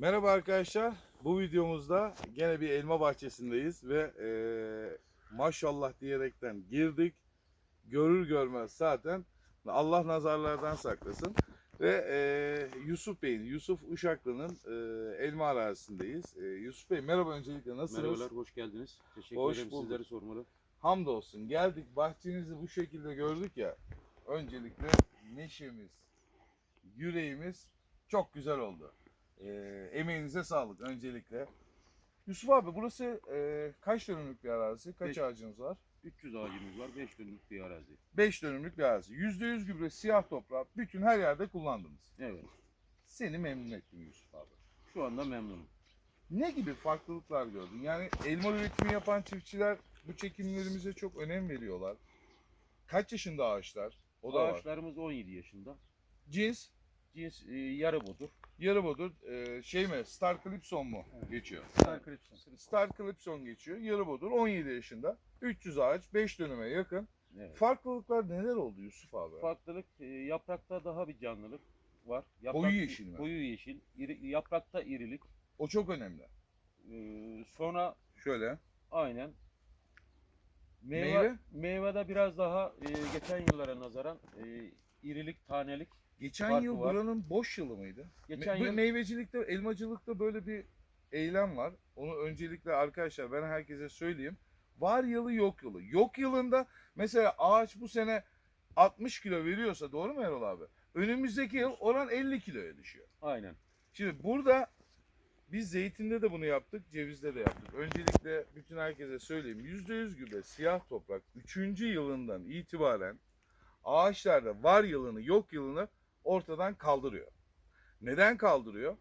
Merhaba arkadaşlar. Bu videomuzda gene bir elma bahçesindeyiz ve eee, maşallah diyerekten girdik. Görür görmez zaten Allah nazarlardan saklasın. Ve eee, Yusuf Bey'in, Yusuf Uşaklı'nın eee, elma arazisindeyiz. Eee, Yusuf Bey merhaba öncelikle nasılsınız? Merhabalar, hoş geldiniz. Teşekkür Hoş ederim bulduk. sizleri sormalı. Hamdolsun geldik bahçenizi bu şekilde gördük ya. Öncelikle neşemiz, yüreğimiz çok güzel oldu. Ee, emeğinize sağlık öncelikle. Yusuf abi burası e, kaç dönümlük bir arazi? Kaç Beş. ağacınız var? 300 ağacımız var, 5 dönümlük bir arazi. 5 dönümlük bir arazi. %100 gübre siyah toprağı bütün her yerde kullandınız. Evet, Seni memnun ettim Yusuf abi. şu anda memnunum. Ne gibi farklılıklar gördün? Yani elma üretimi yapan çiftçiler bu çekimlerimize çok önem veriyorlar. Kaç yaşında ağaçlar? O da var. Ağaçlarımız 17 yaşında. Cins Cins e, yarı budur. yarı bodur. Ee, şey mi? Star Clipson mu Evet. geçiyor? Star Clipson. Star Clipson geçiyor. Yarı bodur. 17 yaşında. 300 ağaç 5 dönüme yakın. Evet. Farklılıklar neler oldu Yusuf abi? Farklılık e, yaprakta daha bir canlılık var. Koyu yeşil mi? Koyu yeşil. iri- yaprakta irilik. O çok önemli. E, sonra Şöyle. aynen meyve, Meyve? meyvede biraz daha e, geçen yıllara nazaran e, irilik, tanelik. Geçen Farkı yıl var. buranın boş yılı mıydı? Geçen Me- yıl meyvecilikte, elmacılıkta böyle bir eylem var. Onu öncelikle arkadaşlar ben herkese söyleyeyim. Var yılı yok yılı. Yok yılında mesela ağaç bu sene 60 kilo veriyorsa doğru mu Erol abi? Önümüzdeki yıl oran 50 kiloya düşüyor. aynen. Şimdi burada biz zeytinde de bunu yaptık, cevizde de yaptık. Öncelikle bütün herkese söyleyeyim. %100 gübre siyah toprak 3. yılından itibaren ağaçlarda var yılını yok yılını ortadan kaldırıyor. Neden kaldırıyor?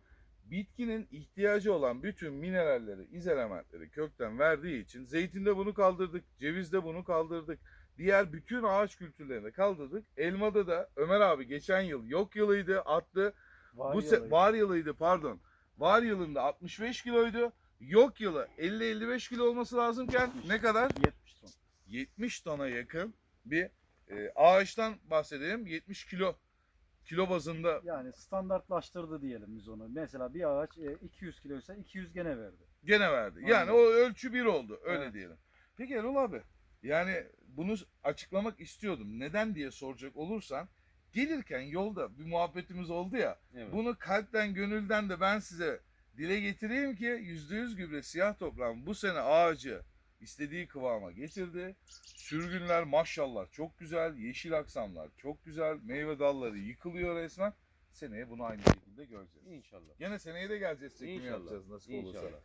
Bitkinin ihtiyacı olan bütün mineralleri, izelementleri kökten verdiği için zeytinde bunu kaldırdık, cevizde bunu kaldırdık. Diğer bütün ağaç kültürlerini kaldırdık. Elmada da Ömer abi geçen yıl yok yılıydı, attı. Var Bu se- var yılıydı pardon. Var yılında 65 kiloydu. Yok yılı 50-55 kilo olması lazımken ne kadar? 70 ton. 70 tona yakın bir e, ağaçtan bahsedelim. 70 kilo kilo bazında Yani standartlaştırdı diyelim biz onu. Mesela bir ağaç e, 200 kiloysa 200 gene verdi. gene verdi. Yani Aynen. o ölçü bir oldu öyle Evet. diyelim. Peki Erol abi yani bunu açıklamak istiyordum. Neden diye soracak olursan gelirken yolda bir muhabbetimiz oldu ya. Evet. Bunu kalpten gönülden de ben size dile getireyim ki %100 gübre siyah toprağın bu sene ağacı istediği kıvama getirdi. Sürgünler maşallah çok güzel, yeşil aksamlar çok güzel, meyve dalları yıkılıyor resmen. Seneye bunu aynı şekilde göreceğiz. İnşallah. Gene seneye de geleceğiz çekimi İnşallah. yapacağız nasıl olursa. İnşallah.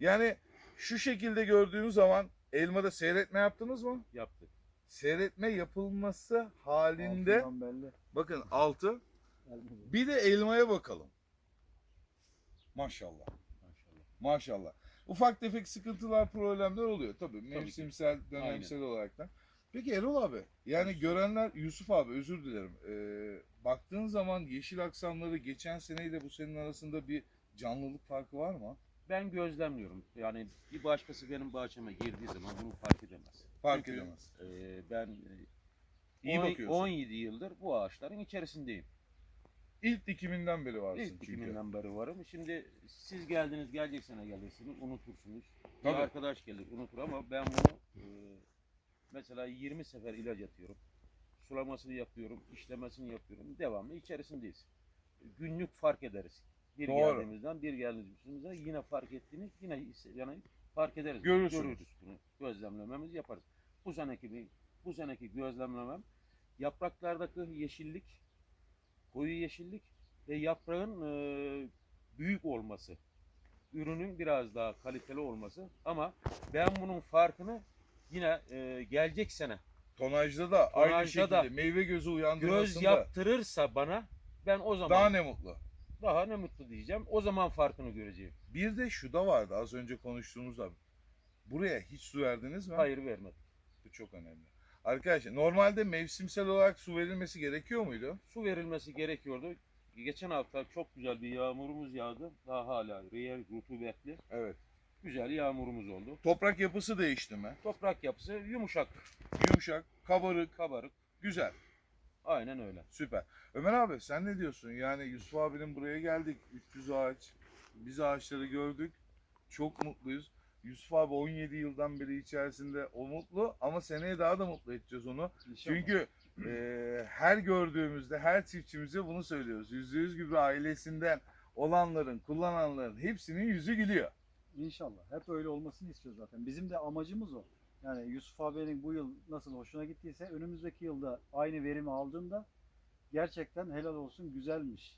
Yani şu şekilde gördüğünüz zaman elmada seyretme yaptınız mı? Yaptık. Seyretme yapılması halinde bakın altı bir de elmaya bakalım. Maşallah. Maşallah. Maşallah. Ufak tefek sıkıntılar, problemler oluyor tabii. Mevsimsel, dönemsel olarak da. Peki Erol abi, yani görenler, Yusuf abi özür dilerim. Ee, baktığın zaman yeşil aksamları geçen seneyle bu senenin arasında bir canlılık farkı var mı? Ben gözlemliyorum. Yani bir başkası benim bahçeme girdiği zaman bunu fark edemez. Fark Çünkü, edemez. e, ben İyi e, on- bakıyorsun. 17 yıldır bu ağaçların içerisindeyim. İlk dikiminden beri varsın İlk çünkü. dikiminden beri varım. Şimdi siz geldiniz, gelecek sene geleceksiniz, unutursunuz. Tabii. Bir arkadaş gelir, unutur ama ben bunu e, mesela 20 sefer ilaç atıyorum. Sulamasını yapıyorum, işlemesini yapıyorum. Devamlı içerisindeyiz. Günlük fark ederiz. Bir Doğru. geldiğimizden bir geldiğimizden yine fark ettiğini yine hisse- yani fark ederiz. Görürsünüz. Görürüz bunu. Gözlemlememizi yaparız. Bu seneki bir bu seneki gözlemlemem yapraklardaki yeşillik, koyu yeşillik ve yaprağın e, büyük olması. Ürünün biraz daha kaliteli olması ama ben bunun farkını yine e, gelecek sene Tonajda da aynı Tonajda şekilde da meyve gözü göz uyandırmasında yaptırırsa bana ben o zaman daha daha, ne mutlu. ne mutlu diyeceğim. O zaman farkını göreceğim. Bir de şu da vardı az önce konuştuğumuzda. Buraya hiç su verdiniz mi? Hayır vermedim. Bu çok önemli. Arkadaşlar normalde mevsimsel olarak su verilmesi gerekiyor muydu? Su verilmesi gerekiyordu. Geçen hafta çok güzel bir yağmurumuz yağdı. Daha hala reel rutubetli. Evet. Güzel yağmurumuz oldu. Toprak yapısı değişti mi? Toprak yapısı yumuşak, Yumuşak, kabarık, kabarık. güzel. Aynen öyle. Süper. Ömer abi sen ne diyorsun? Yani Yusuf abinin buraya geldik. 300 ağaç. Biz ağaçları gördük. Çok mutluyuz. Yusuf abi 17 yıldan beri içerisinde o mutlu ama seneye daha da mutlu edeceğiz onu. İnşallah. Çünkü e, her gördüğümüzde her çiftçimize bunu söylüyoruz. %100 gübre ailesinden olanların, kullananların hepsinin yüzü gülüyor. İnşallah. Hep öyle olmasını istiyoruz zaten. Bizim de amacımız o. Yani Yusuf abinin bu yıl nasıl hoşuna gittiyse önümüzdeki yılda aynı verimi aldığında gerçekten helal olsun güzelmiş.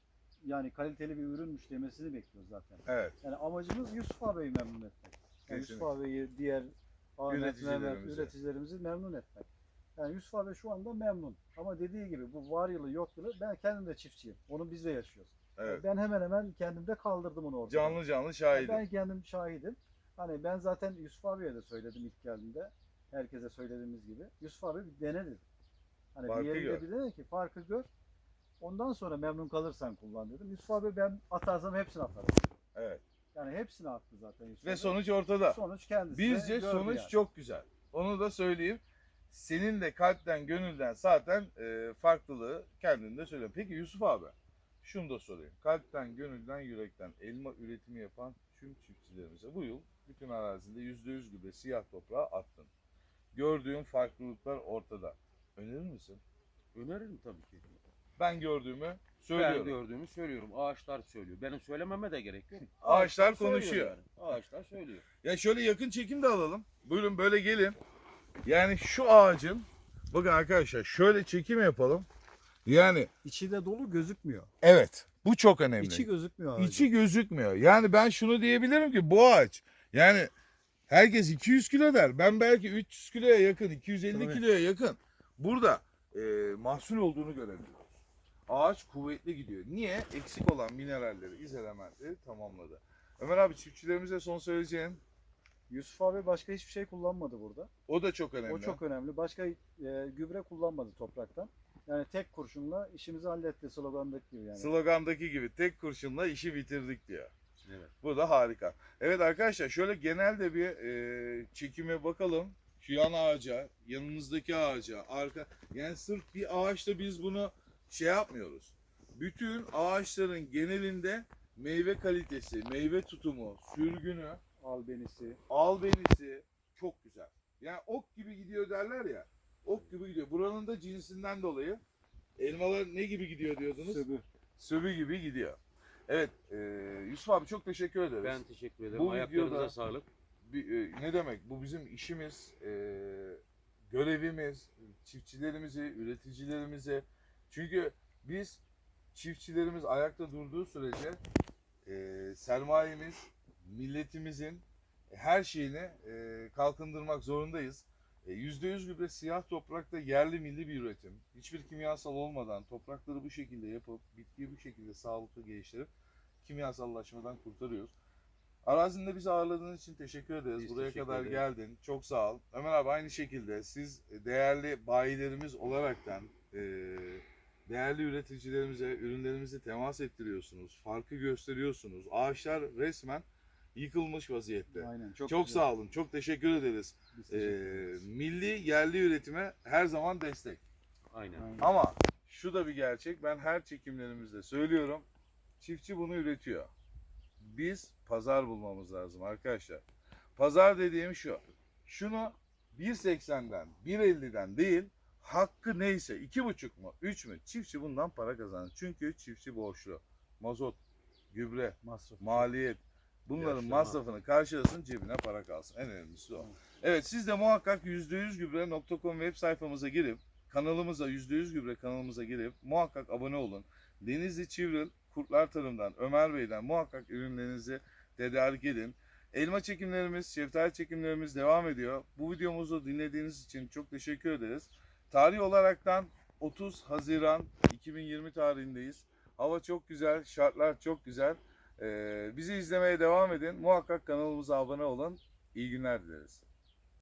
Yani kaliteli bir ürünmüş demesini bekliyoruz zaten. Evet. Yani amacımız Yusuf abiyi memnun etmek. Yani Yusuf abiyi, diğer Ahmet, Mehmet, Üreticilerimizi. memnun etmek. Yani Yusuf abi şu anda memnun. Ama dediği gibi bu var yılı yok yılı ben kendim de çiftçiyim. Onu biz de yaşıyoruz. Evet. Ben hemen hemen kendimde kaldırdım onu orada. Canlı canlı şahidim. Ben kendim şahidim. Hani ben zaten Yusuf abiye de söyledim ilk geldiğinde. Herkese söylediğimiz gibi. Yusuf abi bir dene dedim. Hani Farkı bir yerinde bir dene ki farkı gör. Ondan sonra memnun kalırsan kullan dedim. Yusuf abi ben atarsam hepsini atarım. Evet. Yani hepsini attı zaten Yusuf Ve sonuç ortada. sonuç kendisi de Bizce gördü sonuç yani. çok güzel. Onu da söyleyeyim. Senin de kalpten, gönülden zaten e, farklılığı kendinde söylüyorum. Peki Yusuf abi, şunu da sorayım. Kalpten, gönülden, yürekten elma üretimi yapan tüm çiftçilerimize bu yıl bütün arazinde %100 gübre siyah toprağa attın. Gördüğün farklılıklar ortada. Önerir misin? Öneririm tabii ki. Ben gördüğümü Ben söylüyorum. gördüğümü söylüyorum. Ağaçlar söylüyor. Benim söylememe de gerek yok. Ağaçlar söylüyor konuşuyor. yani. Ağaçlar söylüyor. Ya şöyle yakın çekim de alalım. Buyurun böyle gelin. Yani şu ağacın bakın arkadaşlar şöyle çekim yapalım. Yani İçi de dolu gözükmüyor. evet bu çok önemli. İçi gözükmüyor ağacın. İçi gözükmüyor. Yani ben şunu diyebilirim ki bu ağaç yani herkes 200 kilo der. Ben belki 300 kiloya yakın, 250 Tabii. kiloya yakın. Burada e, mahsul olduğunu görebiliyoruz. Ağaç kuvvetli gidiyor. Niye? Eksik olan mineralleri, izelementleri tamamladı. Ömer abi çiftçilerimize son söyleyeceğin Yusuf abi başka hiçbir şey kullanmadı burada. o da çok önemli. O çok önemli. Başka e, gübre kullanmadı topraktan. Yani tek kurşunla işimizi halletti slogandaki gibi yani. Slogandaki gibi tek kurşunla işi bitirdik diyor. Evet. Bu da harika. Evet arkadaşlar şöyle genelde bir e, çekime bakalım. Şu yan ağaca, yanımızdaki ağaca, arka yani sırf bir ağaçta biz bunu şey yapmıyoruz. Bütün ağaçların genelinde meyve kalitesi, meyve tutumu, sürgünü, Albenisi. albenisi çok güzel. Yani ok gibi gidiyor derler ya. Ok gibi gidiyor. Buranın da cinsinden dolayı elmalar ne gibi gidiyor diyordunuz? Söbü. Söbü gibi gidiyor. Evet, e, Yusuf abi çok teşekkür ederiz. Ben teşekkür ederim. Bu Ayaklarınıza videoda- sağlık. Bir, e, ne demek? Bu bizim işimiz, e, görevimiz, çiftçilerimizi, üreticilerimizi. Çünkü biz çiftçilerimiz ayakta durduğu sürece e, sermayemiz, milletimizin her şeyini e, kalkındırmak zorundayız. E, %100 gübre siyah toprakta yerli milli bir üretim. Hiçbir kimyasal olmadan toprakları bu şekilde yapıp bitkiyi bu şekilde sağlıklı geliştirip kimyasallaşmadan kurtarıyoruz. Arazinde bizi ağırladığın için teşekkür ederiz. Biz Buraya teşekkür kadar ederiz. geldin. Çok sağ ol. Ömer abi aynı şekilde siz değerli bayilerimiz olaraktan e, değerli üreticilerimize ürünlerimizi temas ettiriyorsunuz. Farkı gösteriyorsunuz. Ağaçlar resmen yıkılmış vaziyette. Aynen. Çok, Çok, güzel. sağ olun. Çok teşekkür ederiz. Biz teşekkür ederiz. milli yerli üretime her zaman destek. Aynen. Aynen. Ama şu da bir gerçek. Ben her çekimlerimizde söylüyorum. Çiftçi bunu üretiyor. Biz pazar bulmamız lazım arkadaşlar. Pazar dediğim şu. Şunu 1.80'den 1.50'den değil hakkı neyse 2.5 mu 3 mü çiftçi bundan para kazanır. Çünkü çiftçi borçlu. Mazot, gübre, Masraf. maliyet bunların Yaşlama. masrafını karşılasın cebine para kalsın. En önemlisi o. Evet siz de muhakkak %100gübre.com web sayfamıza girip kanalımıza %100 gübre kanalımıza girip muhakkak abone olun. Denizli Çivril Kurtlar Tarım'dan Ömer Bey'den muhakkak ürünlerinizi tedarik edin. Elma çekimlerimiz, şeftali çekimlerimiz devam ediyor. Bu videomuzu dinlediğiniz için çok teşekkür ederiz. Tarih olaraktan 30 Haziran 2020 tarihindeyiz. Hava çok güzel, şartlar çok güzel. Ee, bizi izlemeye devam edin. Muhakkak kanalımıza abone olun. İyi günler dileriz.